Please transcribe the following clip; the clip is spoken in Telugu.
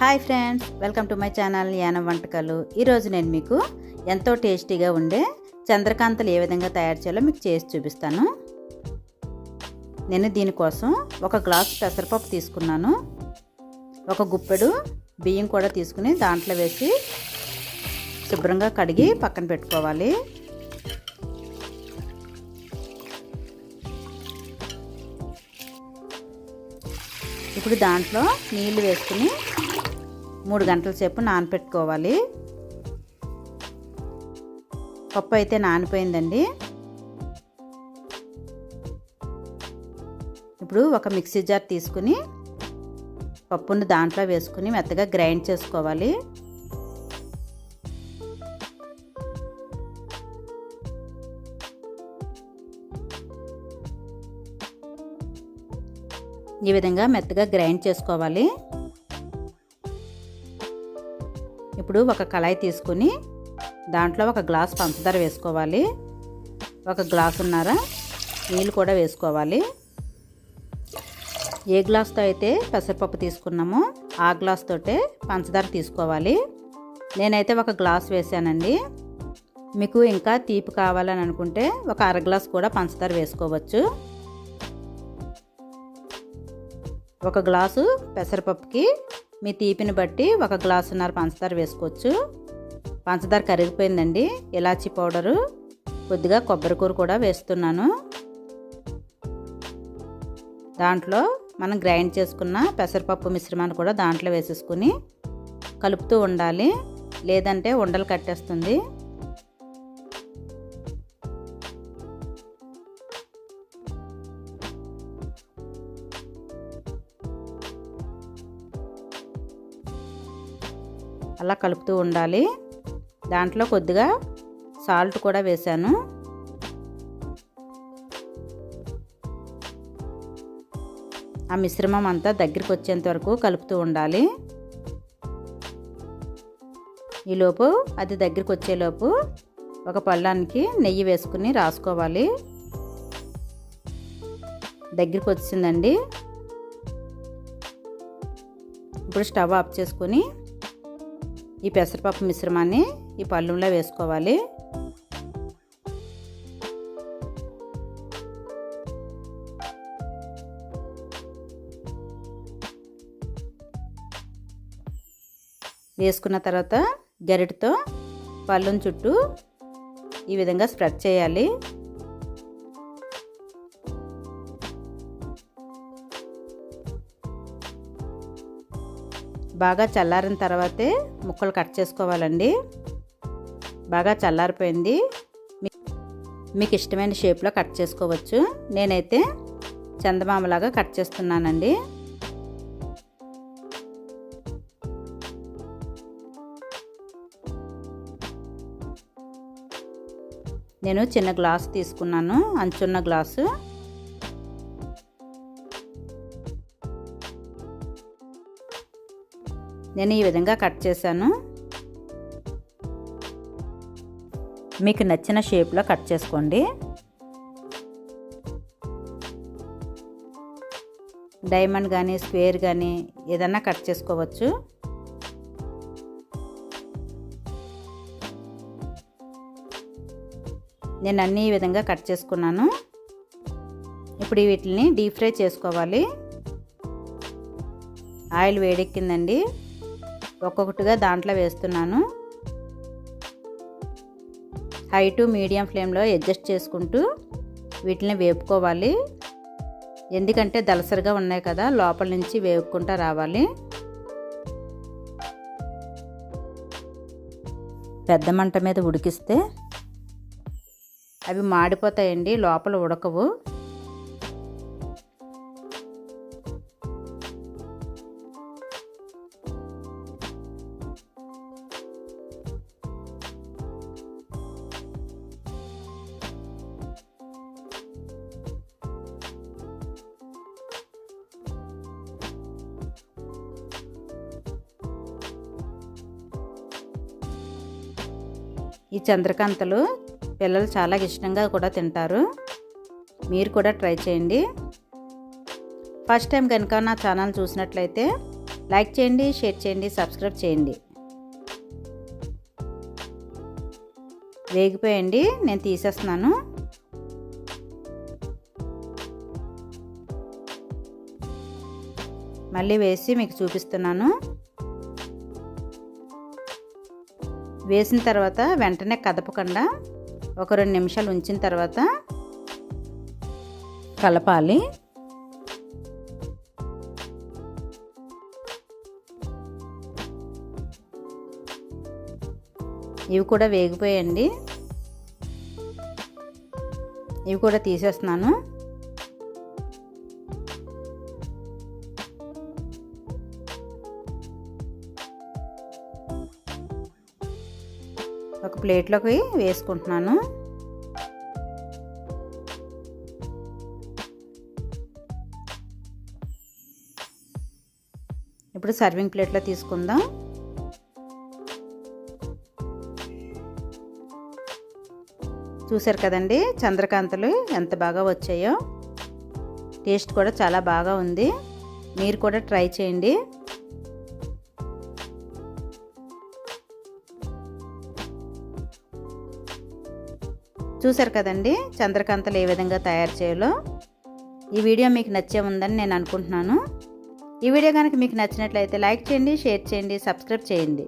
Hi friends welcome to my channel Yanam వంటకాలు. ఈరోజు నేను మీకు ఎంతో టేస్టీగా ఉండే చంద్రకాంతలు ఏ విధంగా తయారు చేయాలో మీకు చేసి చూపిస్తాను. నేను దీనికోసం ఒక గ్లాస్ పెసరపప్పు తీసుకున్నాను. ఒక గుప్పెడు బియ్యం కూడా తీసుకుని దాంట్లో వేసి శుభ్రంగా కడిగి పక్కన పెట్టుకోవాలి. ఇప్పుడు దాంట్లో నీళ్ళు వేసుకుని మూడు గంటల సేపు నానపెట్టుకోవాలి. పప్పు అయితే నానిపోయిందండి. ఇప్పుడు ఒక మిక్సీ జార్ తీసుకుని పప్పును దాంట్లో వేసుకుని మెత్తగా గ్రైండ్ చేసుకోవాలి. ఈ విధంగా మెత్తగా గ్రైండ్ చేసుకోవాలి. ఇప్పుడు ఒక కళాయి తీసుకుని దాంట్లో ఒక గ్లాస్ పంచదార వేసుకోవాలి. ఒక గ్లాసున్నర నీళ్ళు కూడా వేసుకోవాలి. ఏ గ్లాస్తో అయితే పెసరపప్పు తీసుకున్నామో ఆ గ్లాస్ తోటే పంచదార తీసుకోవాలి. నేనైతే ఒక గ్లాస్ వేసానండి మీకు ఇంకా తీపి కావాలని అనుకుంటే ఒక అర గ్లాస్ కూడా పంచదార వేసుకోవచ్చు. ఒక గ్లాసు పెసరపప్పుకి మీ తీపిని బట్టి ఒక గ్లాసున్నర పంచదార వేసుకోవచ్చు. పంచదార కరిగిపోయిందండి. ఇలాచీ పౌడరు కొద్దిగా కొబ్బరికూర కూడా వేస్తున్నాను. దాంట్లో మనం గ్రైండ్ చేసుకున్న పెసరపప్పు మిశ్రమాన్ని కూడా దాంట్లో వేసేసుకుని కలుపుతూ ఉండాలి. లేదంటే ఉండలు కట్టేస్తుంది. అలా కలుపుతూ ఉండాలి. దాంట్లో కొద్దిగా సాల్ట్ కూడా వేశాను ఆ మిశ్రమం అంతా దగ్గరికి వచ్చేంత వరకు కలుపుతూ ఉండాలి. ఈలోపు అది దగ్గరికి వచ్చేలోపు ఒక పళ్ళానికి నెయ్యి వేసుకుని రాసుకోవాలి. దగ్గరికి వచ్చిందండి. ఇప్పుడు స్టవ్ ఆఫ్ చేసుకొని ఈ పెసరపప్పు మిశ్రమాన్ని ఈ పళ్ళులో వేసుకోవాలి. వేసుకున్న తర్వాత గరిటతో పళ్ళుని చుట్టూ ఈ విధంగా స్ప్రెడ్ చేయాలి. బాగా చల్లారిన తర్వాతే ముక్కలు కట్ చేసుకోవాలండి. బాగా చల్లారిపోయింది. మీకు ఇష్టమైన షేప్లో కట్ చేసుకోవచ్చు. నేనైతే చందమామలాగా కట్ చేస్తున్నానండి. నేను చిన్న గ్లాస్ తీసుకున్నాను. అంచున్న గ్లాసు. నేను ఈ విధంగా కట్ చేశాను. మీకు నచ్చిన షేప్లో కట్ చేసుకోండి. డైమండ్ కానీ స్క్వేర్ కానీ ఏదన్నా కట్ చేసుకోవచ్చు. నేను అన్ని ఈ విధంగా కట్ చేసుకున్నాను. ఇప్పుడు వీటిని డీప్ ఫ్రై చేసుకోవాలి. ఆయిల్ వేడెక్కిందండి. ఒక్కొక్కటిగా దాంట్లో వేస్తున్నాను. హై టు మీడియం ఫ్లేమ్లో అడ్జస్ట్ చేసుకుంటూ వీటిని వేపుకోవాలి. ఎందుకంటే దలసరిగా ఉన్నాయి కదా లోపల నుంచి వేపుకుంటూ రావాలి. పెద్ద మంట మీద ఉడికిస్తే అవి మాడిపోతాయండి లోపల ఉడకవు. ఈ చంద్రకాంతలు పిల్లలు చాలా ఇష్టంగా కూడా తింటారు. మీరు కూడా ట్రై చేయండి. ఫస్ట్ టైం కనుక నా ఛానల్ చూసినట్లయితే లైక్ చేయండి షేర్ చేయండి సబ్స్క్రైబ్ చేయండి. వేగిపోయండి నేను తీసేస్తున్నాను. మళ్ళీ వేసి మీకు చూపిస్తున్నాను. వేసిన తర్వాత వెంటనే కదపకుండా ఒక రెండు నిమిషాలు ఉంచిన తర్వాత కలపాలి. ఇవి కూడా వేగిపోయండి ఇవి కూడా తీసేస్తున్నాను. ఒక ప్లేట్లోకి వేసుకుంటున్నాను. ఇప్పుడు సర్వింగ్ ప్లేట్లో తీసుకుందాం. చూసారు కదండి చంద్రకాంతలు ఎంత బాగా వచ్చాయో. టేస్ట్ కూడా చాలా బాగా ఉంది. మీరు కూడా ట్రై చేయండి. చూసారు కదండి? చంద్రకాంతలు ఏ విధంగా తయారు చేయాలో. ఈ వీడియో మీకు నచ్చే ఉందని నేను అనుకుంటున్నాను. ఈ వీడియో కనుక మీకు నచ్చినట్లయితే లైక్ చేయండి షేర్ చేయండి సబ్స్క్రైబ్ చేయండి.